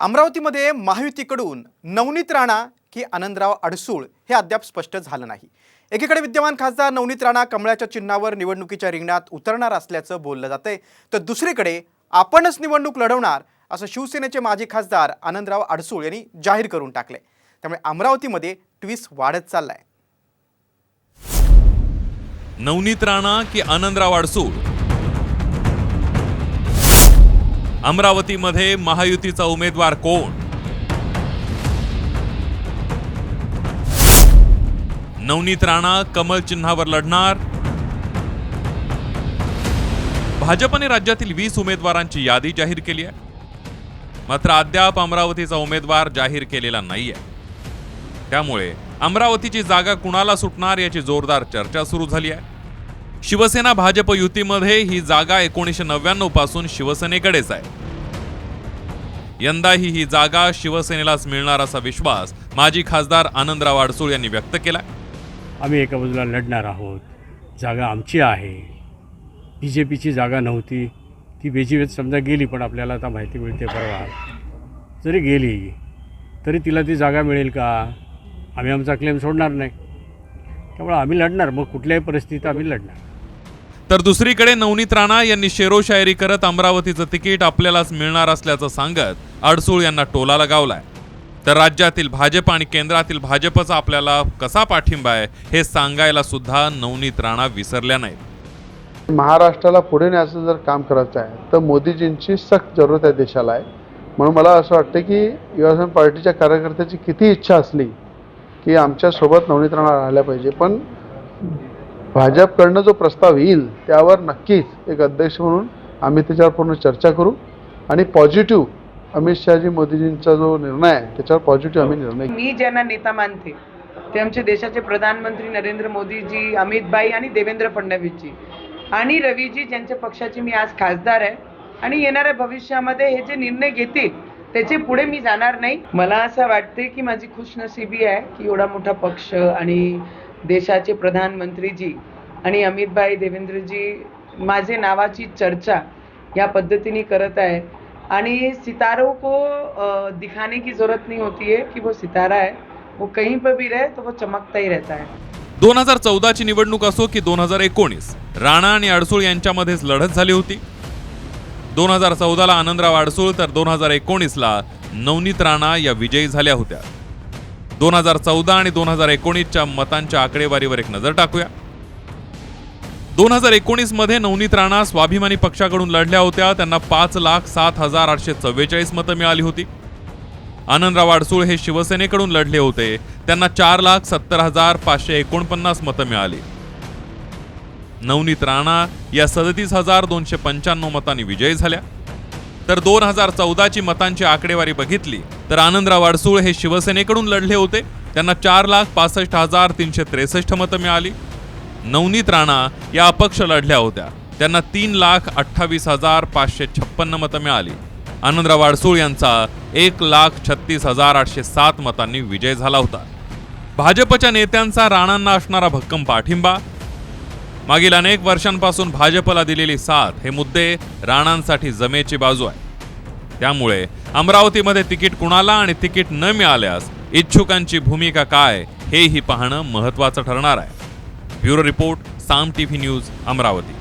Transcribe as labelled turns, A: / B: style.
A: अमरावतीमध्ये महायुतीकडून नवनीत राणा की आनंदराव अडसूळ हे अद्याप स्पष्ट झालं नाही. एकीकडे विद्यमान खासदार नवनीत राणा कमळाच्या चिन्हावर निवडणुकीच्या रिंगणात उतरणार असल्याचं बोललं जातंय तर दुसरीकडे आपणच निवडणूक लढवणार असं शिवसेनेचे माजी खासदार आनंदराव अडसूळ यांनी जाहीर करून टाकले त्यामुळे अमरावतीमध्ये ट्विस्ट वाढत चाललाय.
B: नवनीत राणा की आनंदराव अडसूळ? अमरावतीमध्ये महायुतीचा उमेदवार कोण? नवनीत राणा कमल चिन्हावर लढणार. भाजपने राज्यातील वीस उमेदवारांची यादी जाहीर केली आहे. मात्र अद्याप अमरावतीचा उमेदवार जाहीर केलेला नाहीये. त्यामुळे अमरावतीची जागा कुणाला सुटणार याची जोरदार चर्चा सुरू झाली आहे. शिवसेना भाजप युतीमध्ये ही जागा एकोणीसशे नव्याण्णवपासून शिवसेनेकडेच आहे. यंदाही ही जागा शिवसेनेलाच मिळणार असा विश्वास माजी खासदार आनंदराव अडसूळ यांनी व्यक्त केला
C: आम्ही एका बाजूला लढणार आहोत. जागा आमची आहे. बी जे पीची जागा नव्हती. ती बेजीवेत समजा गेली पण आपल्याला आता माहिती मिळते परवा. जरी गेली तरी तिला ती जागा मिळेल का? आम्ही आमचा क्लेम सोडणार नाही. त्यामुळे आम्ही लढणार. मग कुठल्याही परिस्थितीत आम्ही लढणार.
B: तर दुसरीकडे नवनीत राणा यांनी शेरोशायरी करत अमरावतीचं तिकीट आपल्यालाच मिळणार असल्याचं सांगत अडसूळ यांना टोला लगावलाय. तर राज्यातील भाजप आणि केंद्रातील भाजपचा आपल्याला कसा पाठिंबा आहे हे सांगायला सुद्धा नवनीत राणा विसरल्या नाहीत.
D: महाराष्ट्राला पुढे न्यायचं जर काम करायचं आहे तर मोदीजींची सक्त जरूरत आहे देशाला आहे. म्हणून मला असं वाटतं की युवासेना पार्टीच्या कार्यकर्त्याची किती इच्छा असली की आमच्यासोबत नवनीत राणा राहिल्या पाहिजे. पण भाजपकडनं जो प्रस्ताव येईल त्यावर नक्कीच एक अध्यक्ष म्हणून आम्ही त्याच्यावर पूर्ण चर्चा करू. आणि पॉझिटिव्ह अमित शहाजी मोदीजींचा जो निर्णय आहे त्याच्यावर पॉझिटिव्ह आम्ही निर्णय
E: मी ज्यांना नेता मानते ते आमचे देशाचे प्रधानमंत्री नरेंद्र मोदीजी अमितबाई आणि देवेंद्र फडणवीसजी आणि रवीजी ज्यांच्या पक्षाची मी आज खासदार आहे आणि येणाऱ्या भविष्यामध्ये हे जे निर्णय घेतील त्याचे पुढे मी जाणार नाही. मला असं वाटते की माझी खुशनशिबी आहे की एवढा मोठा पक्ष आणि देशाचे प्रधानमंत्रीजी आणि अमितभाई देवेंद्रजी माझे नावाची चर्चा या पद्धतीने करत आहे. आणि सितारों को दिखाने की जरूरत नहीं होती है कि वो सितारा है. वो कहीं पर भी रहे तो वो चमकता ही रहता है.
B: दोन हजार चौदाची निवडणूक असो की दोन हजार एकोणीस राणा आणि अडसूळ यांच्यामध्येच लढत झाली होती. दोन हजार चौदाला आनंदराव अडसूळ तर दोन हजार एकोणीसला नवनीत राणा या विजयी झाल्या होत्या. दोन हजार चौदा आणि दोन हजार एकोणीसच्या मतांच्या आकडेवारीवर एक नजर टाकूया. दोन हजार एकोणीसमध्ये नवनीत राणा स्वाभिमानी पक्षाकडून लढल्या होत्या. त्यांना पाच लाख सात हजार आठशे चव्वेचाळीस मतं मिळाली होती. आनंदराव अडसूळ हे शिवसेनेकडून लढले होते. त्यांना चार लाख सत्तर हजार पाचशे एकोणपन्नास मतं मिळाली. नवनीत राणा या सदतीस हजार दोनशे पंच्याण्णव मतांनी विजयी झाल्या. तर दोन हजार चौदाची मतांची आकडेवारी बघितली तर आनंदराव अडसूळ हे शिवसेनेकडून लढले होते. त्यांना चार लाख पासष्ट हजार तीनशे त्रेसष्ट मतं मिळाली. नवनीत राणा या अपक्ष लढल्या होत्या. त्यांना तीन लाख अठ्ठावीस हजार पाचशे छप्पन्न मतं मिळाली. आनंदराव अडसूळ यांचा एक लाख छत्तीस हजार आठशे सात मतांनी विजय झाला होता. भाजपच्या नेत्यांचा राणांना असणारा भक्कम पाठिंबा. मागील अनेक वर्षांपासून भाजपला दिलेली साथ हे मुद्दे राणांसाठी जमेची बाजू आहे. त्यामुळे अमरावतीमध्ये तिकीट कुणाला आणि तिकीट न मिळाल्यास इच्छुकांची भूमिका काय हेही पाहणं महत्त्वाचं ठरणार आहे. Bureau report Saam T V news Amravati.